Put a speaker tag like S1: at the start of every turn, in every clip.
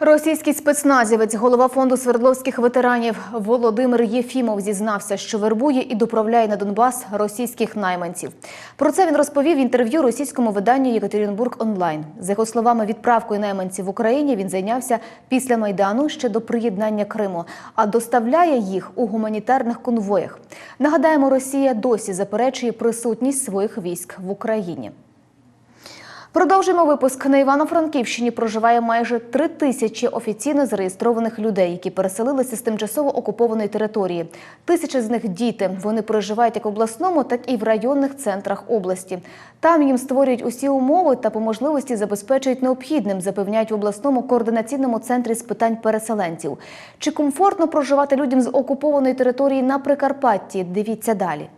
S1: Російський спецназівець, голова фонду свердловських ветеранів Володимир Єфімов зізнався, що вербує і доправляє на Донбас російських найманців. Про це він розповів в інтерв'ю російському виданню Єкатеринбург онлайн. За його словами, відправкою найманців в Україні він зайнявся після майдану ще до приєднання Криму, а доставляє їх у гуманітарних конвоях. Нагадаємо, Росія досі заперечує присутність своїх військ в Україні. Продовжуємо випуск. На Івано-Франківщині проживає майже три тисячі офіційно зареєстрованих людей, які переселилися з тимчасово окупованої території. Тисячі з них діти. Вони проживають як в обласному, так і в районних центрах області. Там їм створюють усі умови та по можливості забезпечують необхідним, запевняють в обласному координаційному центрі з питань переселенців. Чи комфортно проживати людям з окупованої території на Прикарпатті? Дивіться далі.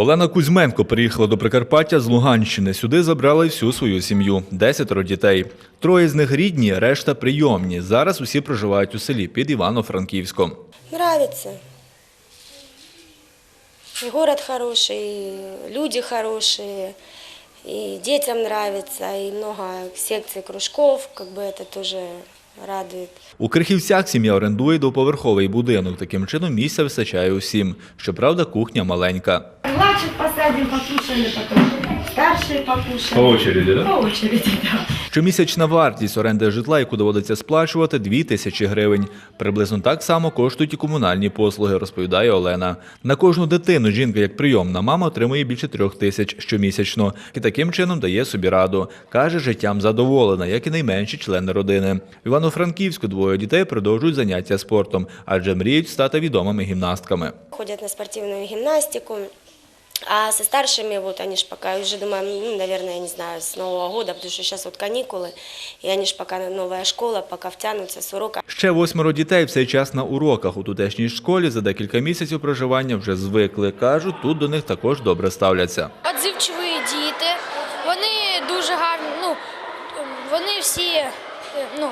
S2: Олена Кузьменко приїхала до Прикарпаття з Луганщини. Сюди забрали всю свою сім'ю десятеро дітей. Троє з них рідні, решта прийомні. Зараз усі проживають у селі під Івано-Франківськом.
S3: Нравится. И город хороший, и люди хорошие, и детям нравится, и много секций, кружков, как бы это тоже.
S2: У Крихівцях сім'я орендує двоповерховий будинок. Таким чином місця вистачає усім. Щоправда, кухня маленька.
S4: Младших посадим, покушали, потом старшие покушали.
S2: очереді,
S4: По очереди, да.
S2: Щомісячна вартість оренди житла, яку доводиться сплачувати, 2 тисячі гривень. Приблизно так само коштують і комунальні послуги, розповідає Олена. На кожну дитину жінка, як прийомна мама, отримує більше трьох тисяч щомісячно. І таким чином дає собі раду. Каже, життям задоволена, як і найменші члени родини. В Івано-Франківську двоє дітей продовжують заняття спортом, адже мріють стати відомими гімнастками.
S3: Ходят на спортивную гимнастику. А со старшими, вот они ж пока, уже думаю, ну, наверное, я не знаю, с Нового года, потому что сейчас вот каникулы, и они ж пока новая школа, пока втянутся с урока.
S2: Ще восьмеро дітей в цей час на уроках у тутешній школі за декілька місяців проживання вже звикли. кажуть, тут до них також добре ставляться.
S5: Отзивчиві діти, вони дуже гарні, ну, вони всі е, ну,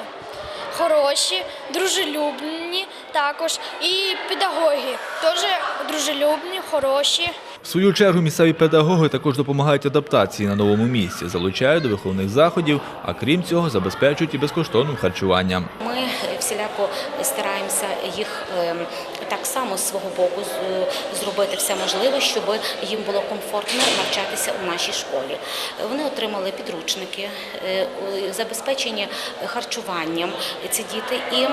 S5: хороші, дружелюбні також. І педагоги теж дружелюбні, хороші.
S2: Свою чергу місцеві педагоги також допомагають адаптації на новому місці, залучають до виховних заходів, а крім цього забезпечують і безкоштовним харчуванням.
S6: Ми всіляко стараємося їх ем, так само з свого боку зробити все можливе, щоб їм було комфортно навчатися у нашій школі. Вони отримали підручники, е, забезпечені харчуванням ці діти, і е,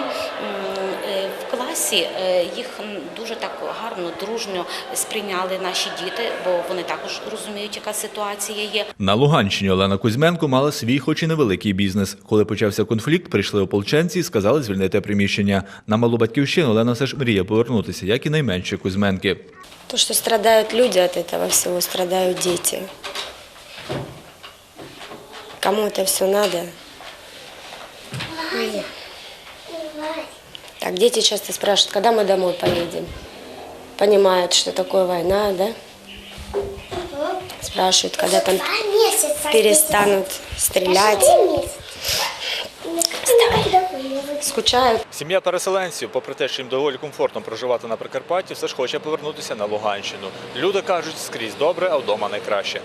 S6: в класі е, їх дуже так гарно, дружньо сприйняли наші діти, бо вони також розуміють, яка ситуація є.
S2: На Луганщині Олена Кузьменко мала свій, хоч і невеликий бізнес. Коли почався конфлікт, прийшли ополченці і сказали звільнити приміщення. На малу батьківщину Олена все ж мріє повернутися, як і найменші Кузьменки.
S3: То, что страдают люди от этого всего, страдают дети. Кому это все надо? Ой. Так, дети часто спрашивают, когда мы домой поедем. Понимают, что такое война, да? Спрашивают, когда там перестанут стрелять. Скучают.
S2: Сім'я переселенців, попри те, що їм доволі комфортно проживати на Прикарпатті, все ж хоче повернутися на Луганщину. Люди кажуть, скрізь добре, а вдома найкраще.